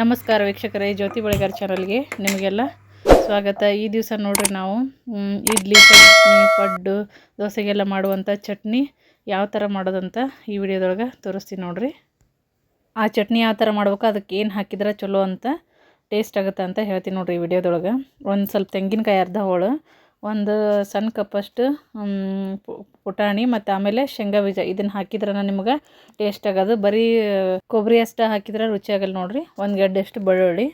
ನಮಸ್ಕಾರ ವೀಕ್ಷಕರೇ, ಜ್ಯೋತಿ ಬಳಿಗಾರ್ ಚಾನಲ್ಗೆ ನಿಮಗೆಲ್ಲ ಸ್ವಾಗತ. ಈ ದಿವಸ ನೋಡ್ರಿ ನಾವು ಇಡ್ಲಿ, ಚಟ್ನಿ, ಪಡ್ಡು, ದೋಸೆಗೆಲ್ಲ ಮಾಡುವಂಥ ಚಟ್ನಿ ಯಾವ ಥರ ಮಾಡೋದಂತ ಈ ವಿಡಿಯೋದೊಳಗೆ ತೋರಿಸ್ತೀನಿ ನೋಡ್ರಿ. ಆ ಚಟ್ನಿ ಯಾವ ಥರ ಮಾಡ್ಬೇಕು, ಅದಕ್ಕೆ ಏನು ಹಾಕಿದ್ರೆ ಚಲೋ ಅಂತ ಟೇಸ್ಟ್ ಆಗುತ್ತೆ ಅಂತ ಹೇಳ್ತೀನಿ ನೋಡ್ರಿ ಈ ವಿಡಿಯೋದೊಳಗೆ. ಒಂದು ಸ್ವಲ್ಪ ತೆಂಗಿನಕಾಯಿ ಅರ್ಧ ಹೋಳು ಒಂದು ಸಣ್ಣ ಕಪ್ಪಷ್ಟು ಪುಟಾಣಿ ಮತ್ತು ಆಮೇಲೆ ಶೇಂಗಾ ಬೀಜ ಇದನ್ನು ಹಾಕಿದ್ರೆ ನಿಮ್ಗೆ ಟೇಸ್ಟ್ ಆಗೋದು. ಬರೀ, ಕೊಬ್ಬರಿ ಅಷ್ಟು ಹಾಕಿದ್ರೆ ರುಚಿ ಆಗಲ್ಲ ನೋಡಿರಿ. ಒಂದು ಗಡ್ಡೆಷ್ಟು ಬೆಳ್ಳುಳ್ಳಿ.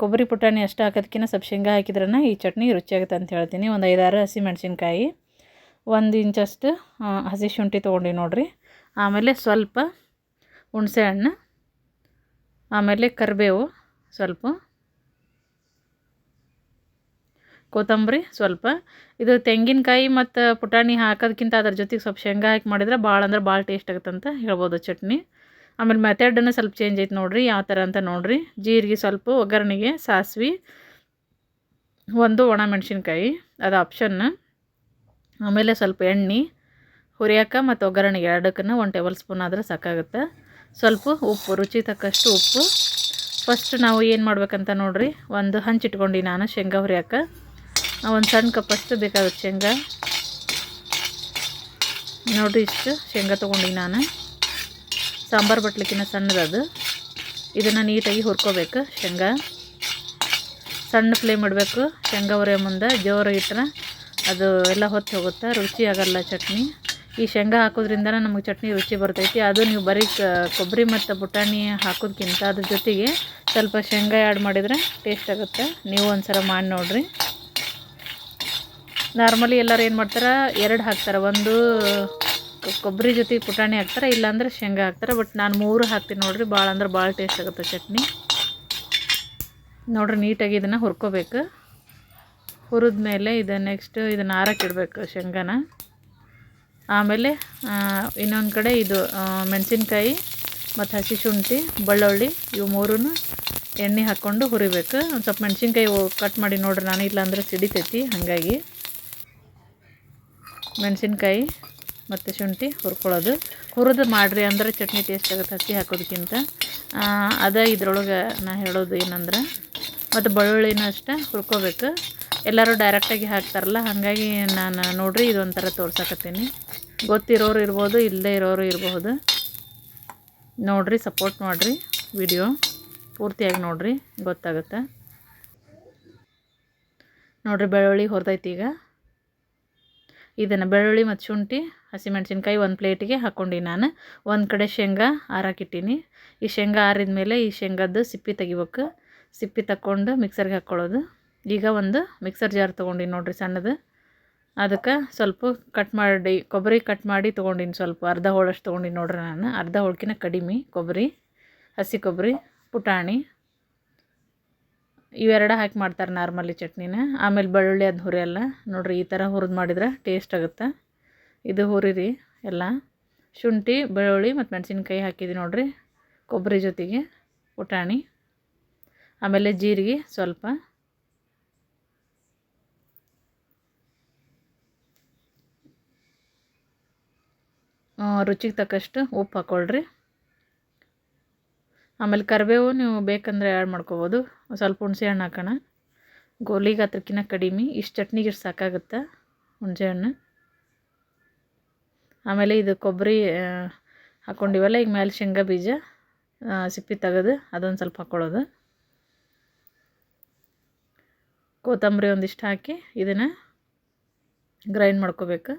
ಕೊಬ್ಬರಿ ಪುಟಾಣಿ ಅಷ್ಟು ಹಾಕೋದಕ್ಕಿಂತ ಸ್ವಲ್ಪ ಶೇಂಗಾ ಹಾಕಿದ್ರೆ ಈ ಚಟ್ನಿ ರುಚಿ ಆಗುತ್ತೆ ಅಂತ ಹೇಳ್ತೀನಿ. ಒಂದು ಐದಾರು ಹಸಿ ಮೆಣಸಿನ್ಕಾಯಿ, ಒಂದು ಇಂಚಷ್ಟು ಹಸಿ ಶುಂಠಿ ತೊಗೊಂಡು ನೋಡಿರಿ. ಆಮೇಲೆ ಸ್ವಲ್ಪ ಹುಣಸೆ ಹಣ್ಣು ಆಮೇಲೆ ಕರಿಬೇವು ಸ್ವಲ್ಪ. ಕೊತ್ತಂಬರಿ ಸ್ವಲ್ಪ. ಇದು ತೆಂಗಿನಕಾಯಿ ಮತ್ತು ಪುಟಾಣಿ ಹಾಕೋದಕ್ಕಿಂತ ಅದ್ರ ಜೊತೆಗೆ ಸ್ವಲ್ಪ ಶೇಂಗಾ ಹಾಕಿ ಮಾಡಿದ್ರೆ ಭಾಳ ಅಂದ್ರೆ ಭಾಳ ಟೇಸ್ಟ್ ಆಗುತ್ತೆ ಅಂತ ಹೇಳ್ಬೋದು ಚಟ್ನಿ. ಆಮೇಲೆ ಮೆಥಡನ್ನು ಸ್ವಲ್ಪ ಚೇಂಜ್ ಐತೆ ನೋಡಿರಿ, ಯಾವ ಥರ ಅಂತ ನೋಡಿರಿ. ಜೀರಿಗೆ ಸ್ವಲ್ಪ, ಒಗ್ಗರಣೆಗೆ, ಸಾಸಿವೆ, ಒಂದು ಒಣ ಮೆಣಸಿನ್ಕಾಯಿ, ಅದು ಆಪ್ಷನ್ ಆಮೇಲೆ ಸ್ವಲ್ಪ ಎಣ್ಣೆ, ಹುರಿಯಾಕ ಮತ್ತು ಒಗ್ಗರಣೆಗೆ ಎರಡಕ್ಕೂ ಒಂದು ಟೇಬಲ್ ಸ್ಪೂನ್ ಆದರೆ ಸಾಕಾಗುತ್ತೆ. ಸ್ವಲ್ಪ ಉಪ್ಪು, ರುಚಿ ತಕ್ಕಷ್ಟು ಉಪ್ಪು. ಫಸ್ಟ್ ನಾವು ಏನು ಮಾಡ್ಬೇಕಂತ ನೋಡಿರಿ, ಒಂದು ಹಂಚಿಟ್ಕೊಂಡು ನಾನು ಶೇಂಗಾ ಹುರಿಯಾಕ. ಒಂದು ಸಣ್ಣ ಕಪ್ಪಷ್ಟು ಬೇಕಾಗುತ್ತೆ ಶೇಂಗಾ. ನೋಡಿ ಇಷ್ಟು ಶೇಂಗಾ ತೊಗೊಂಡಿನಿ ನಾನು. ಸಾಂಬಾರು ಬಟ್ಲಿಕ್ಕಿನ್ನ ಸಣ್ಣದದು. ಇದನ್ನು ನೀಟಾಗಿ ಹುರ್ಕೋಬೇಕು ಶೇಂಗಾ. ಸಣ್ಣ ಫ್ಲೇಮ್ ಇಡಬೇಕು ಶೇಂಗಾ ಹೊರೆ ಮುಂದೆ, ಜೋರು ಇಟ್ಟರೆ ಅದು ಎಲ್ಲ ಹೊತ್ತು ಹೋಗುತ್ತೆ, ರುಚಿ ಆಗೋಲ್ಲ ಚಟ್ನಿ. ಈ ಶೇಂಗಾ ಹಾಕೋದ್ರಿಂದ ನಮಗೆ ಚಟ್ನಿ ರುಚಿ ಬರ್ತೈತಿ. ಅದು ನೀವು ಬರೀ ಕೊಬ್ಬರಿ ಮತ್ತು ಪುಟಾಣಿ ಹಾಕೋದ್ಕಿಂತ ಅದ್ರ ಜೊತೆಗೆ ಸ್ವಲ್ಪ ಶೇಂಗಾ ಆ್ಯಡ್ ಮಾಡಿದರೆ ಟೇಸ್ಟ್ ಆಗುತ್ತೆ. ನೀವು ಒಂದು ಸಲ ಮಾಡಿ ನೋಡಿರಿ. ನಾರ್ಮಲಿ ಎಲ್ಲರೂ ಏನು ಮಾಡ್ತಾರೆ, ಎರಡು ಹಾಕ್ತಾರೆ. ಒಂದು ಕೊಬ್ಬರಿ ಜೊತೆ ಪುಟಾಣಿ ಹಾಕ್ತಾರೆ, ಇಲ್ಲಾಂದ್ರೆ ಶೇಂಗಾ ಹಾಕ್ತಾರೆ. ಬಟ್ ನಾನು ಮೂರು ಹಾಕ್ತೀನಿ ನೋಡಿರಿ ಭಾಳ ಅಂದ್ರೆ ಭಾಳ ಟೇಸ್ಟ್ ಆಗುತ್ತೆ ಚಟ್ನಿ. ನೋಡಿರಿ, ನೀಟಾಗಿ ಇದನ್ನು ಹುರ್ಕೋಬೇಕು. ಹುರಿದ ಮೇಲೆ ಇದು ನೆಕ್ಸ್ಟ್ ಇದನ್ನು ಆರಕ್ಕೆ ಇಡಬೇಕು ಶೇಂಗಾನ. ಆಮೇಲೆ ಇನ್ನೊಂದು ಕಡೆ ಇದು ಮೆಣಸಿನ್ಕಾಯಿ ಮತ್ತು ಹಸಿ ಶುಂಠಿ, ಬೆಳ್ಳುಳ್ಳಿ, ಇವು ಮೂರೂ ಎಣ್ಣೆ ಹಾಕ್ಕೊಂಡು ಹುರಿಬೇಕು. ಒಂದು ಸ್ವಲ್ಪ ಮೆಣಸಿನ್ಕಾಯಿ ಕಟ್ ಮಾಡಿ ನೋಡ್ರಿ, ನಾನು ಇಲ್ಲಾಂದ್ರೆ ಸಿಡಿತೈತಿ ಹಾಗಾಗಿ. ಮೆಣಸಿನ್ಕಾಯಿ ಮತ್ತು ಶುಂಠಿ ಹುರ್ಕೊಳ್ಳೋದು. ಹುರಿದು ಮಾಡಿರಿ ಅಂದ್ರೆ ಚಟ್ನಿ ಟೇಸ್ಟ್ ಆಗುತ್ತೆ, ಹಸಿ ಹಾಕೋದಕ್ಕಿಂತ. ಅದ ಇದ್ರೊಳಗೆ ನಾ ಹೇಳೋದು ಏನಂದ್ರೆ, ಮತ್ತು ಬೆಳ್ಳುಳ್ಳಿನೂ ಅಷ್ಟೇ ಹುರ್ಕೋಬೇಕು. ಎಲ್ಲರೂ ಡೈರೆಕ್ಟಾಗಿ ಹಾಕ್ತಾರಲ್ಲ, ಹಾಗಾಗಿ ನಾನು ನೋಡ್ರಿ ಇದೊಂಥರ ತೋರ್ಸಕತ್ತೀನಿ. ಗೊತ್ತಿರೋರು ಇರ್ಬೋದು ಇಲ್ಲದೇ ಇರೋರು ಇರಬಹುದು ನೋಡಿರಿ ಸಪೋರ್ಟ್ ಮಾಡಿರಿ ವಿಡಿಯೋ ಪೂರ್ತಿಯಾಗಿ ನೋಡಿರಿ, ಗೊತ್ತಾಗುತ್ತೆ. ನೋಡಿರಿ, ಬೆಳ್ಳುಳ್ಳಿ ಹುರಿದೈತಿ ಈಗ. ಇದನ್ನು ಬೆಳ್ಳುಳ್ಳಿ ಮತ್ತು ಶುಂಠಿ ಹಸಿಮೆಣ್ಸಿನ್ಕಾಯಿ ಒಂದು ಪ್ಲೇಟಿಗೆ ಹಾಕ್ಕೊಂಡು ನಾನು. ಒಂದು ಕಡೆ ಶೇಂಗಾ ಆರಾಕಿಟ್ಟೀನಿ. ಈ ಶೇಂಗಾ ಆರಿದ ಮೇಲೆ ಈ ಶೇಂಗಾದ್ದು ಸಿಪ್ಪಿ ತೆಗಿಬೇಕು. ಸಿಪ್ಪಿ ತಕ್ಕೊಂಡು ಮಿಕ್ಸರ್ಗೆ ಹಾಕ್ಕೊಳ್ಳೋದು ಈಗ ಒಂದು ಮಿಕ್ಸರ್ ಜಾರ್ ತೊಗೊಂಡಿನಿ ನೋಡಿರಿ ಸಣ್ಣದು. ಅದಕ್ಕೆ ಸ್ವಲ್ಪ ಕಟ್ ಮಾಡಿ, ಕೊಬ್ಬರಿ ಕಟ್ ಮಾಡಿ ತೊಗೊಂಡಿನಿ ಸ್ವಲ್ಪ. ಅರ್ಧ ಹೋಳಷ್ಟು ತೊಗೊಂಡಿನಿ ನೋಡ್ರಿ ನಾನು. ಅರ್ಧ ಹೋಳ್ಕಿನ ಕಡಿಮೆ ಕೊಬ್ಬರಿ, ಹಸಿ ಕೊಬ್ಬರಿ, ಪುಟಾಣಿ ಇವೆರಡು ಹಾಕಿ ಮಾಡ್ತಾರೆ ನಾರ್ಮಲಿ ಚಟ್ನಿನ. ಆಮೇಲೆ ಬೆಳ್ಳುಳ್ಳಿ, ಅದು ಹುರಿಯಲ್ಲ ನೋಡಿರಿ, ಈ ಥರ ಹುರಿದು ಮಾಡಿದ್ರೆ ಟೇಸ್ಟ್ ಆಗುತ್ತೆ. ಇದು ಹುರಿರಿ ಎಲ್ಲ. ಶುಂಠಿ, ಬೆಳ್ಳುಳ್ಳಿ ಮತ್ತು ಮೆಣಸಿನ್ಕಾಯಿ ಹಾಕಿದ್ದೀನಿ ನೋಡಿರಿ, ಕೊಬ್ಬರಿ ಜೊತೆಗೆ ಪುಟಾಣಿ ಆಮೇಲೆ ಜೀರಿಗೆ ಸ್ವಲ್ಪ. ರುಚಿಗೆ ತಕ್ಕಷ್ಟು ಉಪ್ಪು ಹಾಕ್ಕೊಳ್ರಿ ಆಮೇಲೆ ಕರಿಬೇವು ನೀವು ಬೇಕಂದರೆ ಆ್ಯಡ್ ಮಾಡ್ಕೋಬೋದು. ಸ್ವಲ್ಪ ಹುಣಸೆ ಹಣ್ಣು ಹಾಕೋಣ. ಗೋಲಿ ಗಾತ್ರಕ್ಕಿಂತ ಕಡಿಮೆ. ಇಷ್ಟು ಚಟ್ನಿಗೆ ಇಷ್ಟು ಸಾಕಾಗುತ್ತೆ ಹುಣಸೆ ಹಣ್ಣು? ಆಮೇಲೆ ಇದು ಕೊಬ್ಬರಿ ಹಾಕ್ಕೊಂಡಿವಲ್ಲ ಈಗ ಮೇಲೆ ಶೇಂಗಾ ಬೀಜ ಸಿಪ್ಪಿ ತೆಗೆದು ಅದೊಂದು ಸ್ವಲ್ಪ ಹಾಕ್ಕೊಳ್ಳೋದು ಕೊತ್ತಂಬರಿ ಒಂದಿಷ್ಟು ಹಾಕಿ ಇದನ್ನು ಗ್ರೈಂಡ್ ಮಾಡ್ಕೋಬೇಕು.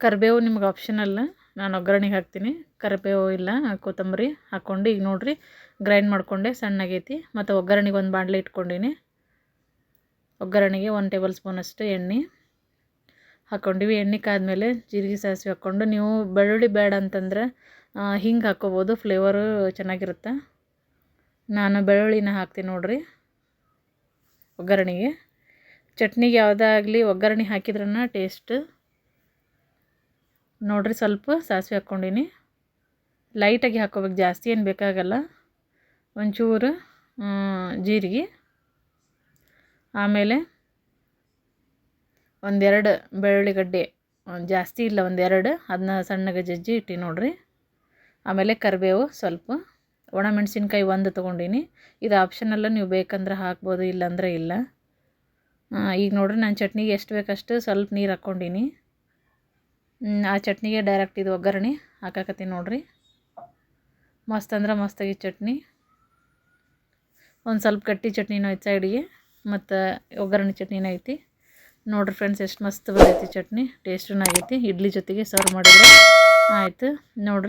ಕರಿಬೇವು ನಿಮ್ಗೆ ಆಪ್ಷನಲ್ಲ ನಾನು ಒಗ್ಗರಣೆಗೆ ಹಾಕ್ತೀನಿ. ಕರಿಬೇವು ಇಲ್ಲ, ಕೊತ್ತಂಬರಿ ಹಾಕ್ಕೊಂಡು ಈಗ ನೋಡಿರಿ ಗ್ರೈಂಡ್ ಮಾಡಿಕೊಂಡೆ ಸಣ್ಣಗೈತಿ. ಮತ್ತು ಒಗ್ಗರಣೆಗೆ ಒಂದು ಬಾಣಲೆ ಇಟ್ಕೊಂಡಿನಿ. ಒಗ್ಗರಣೆಗೆ ಒಂದು ಟೇಬಲ್ ಸ್ಪೂನಷ್ಟು ಎಣ್ಣೆ ಹಾಕ್ಕೊಂಡಿವಿ. ಎಣ್ಣೆ ಕಾದ್ಮೇಲೆ ಜೀರಿಗೆ ಸಾಸಿವೆ ಹಾಕ್ಕೊಂಡು, ನೀವು ಬೆಳ್ಳುಳ್ಳಿ ಬೇಡ ಅಂತಂದ್ರೆ ಹಿಂಗೆ ಹಾಕ್ಕೋಬೋದು ಫ್ಲೇವರು ಚೆನ್ನಾಗಿರುತ್ತೆ. ನಾನು ಬೆಳ್ಳುಳ್ಳಿನ ಹಾಕ್ತೀನಿ ನೋಡಿರಿ, ಒಗ್ಗರಣೆಗೆ. ಚಟ್ನಿಗೆ ಯಾವುದೇ ಆಗಲಿ ಒಗ್ಗರಣೆ ಹಾಕಿದ್ರನ್ನ ಟೇಸ್ಟ್ ನೋಡ್ರಿ ಸ್ವಲ್ಪ ಸಾಸಿವೆ ಹಾಕ್ಕೊಂಡಿನಿ. ಲೈಟಾಗಿ ಹಾಕ್ಕೋಬೇಕು ಜಾಸ್ತಿ, ಏನು ಬೇಕಾಗಲ್ಲ. ಒಂಚೂರು ಜೀರಿಗೆ. ಆಮೇಲೆ ಒಂದೆರಡು ಬೆಳ್ಳುಳ್ಳಿಗಡ್ಡೆ. ಗಡ್ಡೆ ಜಾಸ್ತಿ ಇಲ್ಲ, ಒಂದೆರಡು. ಅದನ್ನ ಸಣ್ಣಗೆ ಜಜ್ಜಿ ಇಟ್ಟು ನೋಡಿರಿ. ಆಮೇಲೆ ಕರಿಬೇವು ಸ್ವಲ್ಪ. ಒಣಮೆಣಸಿನ್ಕಾಯಿ ಒಂದು ತೊಗೊಂಡಿನಿ. ಇದು ಆಪ್ಷನಲ್ಲ ನೀವು ಬೇಕಂದ್ರೆ ಹಾಕ್ಬೋದು, ಇಲ್ಲಾಂದ್ರೆ ಇಲ್ಲ. ಈಗ ನೋಡಿರಿ, ನಾನು ಚಟ್ನಿಗೆ ಎಷ್ಟು ಬೇಕಷ್ಟು ಸ್ವಲ್ಪ ನೀರು ಹಾಕ್ಕೊಂಡಿನಿ. ಆ ಚಟ್ನಿಗೆ ಡೈರೆಕ್ಟ್ ಇದು ಒಗ್ಗರಣೆ ಹಾಕಾಕತ್ತೀನಿ ನೋಡ್ರಿ. ಮಸ್ತ್ ಅಂದ್ರೆ ಮಸ್ತಾಗಿ ಚಟ್ನಿ. ಒಂದು ಸ್ವಲ್ಪ ಗಟ್ಟಿ ಚಟ್ನಿನೂ ಐತೆ ಸೈಡಿಗೆ, ಮತ್ತು ಒಗ್ಗರಣೆ ಚಟ್ನಿನೂ ಐತಿ. ನೋಡ್ರಿ ಫ್ರೆಂಡ್ಸ್ ಎಷ್ಟು ಮಸ್ತ್ ಬಂದೈತಿ ಚಟ್ನಿ ಟೇಸ್ಟೂ ಆಗೈತಿ. ಇಡ್ಲಿ ಜೊತೆಗೆ ಸರ್ವ್ ಮಾಡಿದ್ರೆ ಆಯಿತು. ನೋಡ್ರಿ.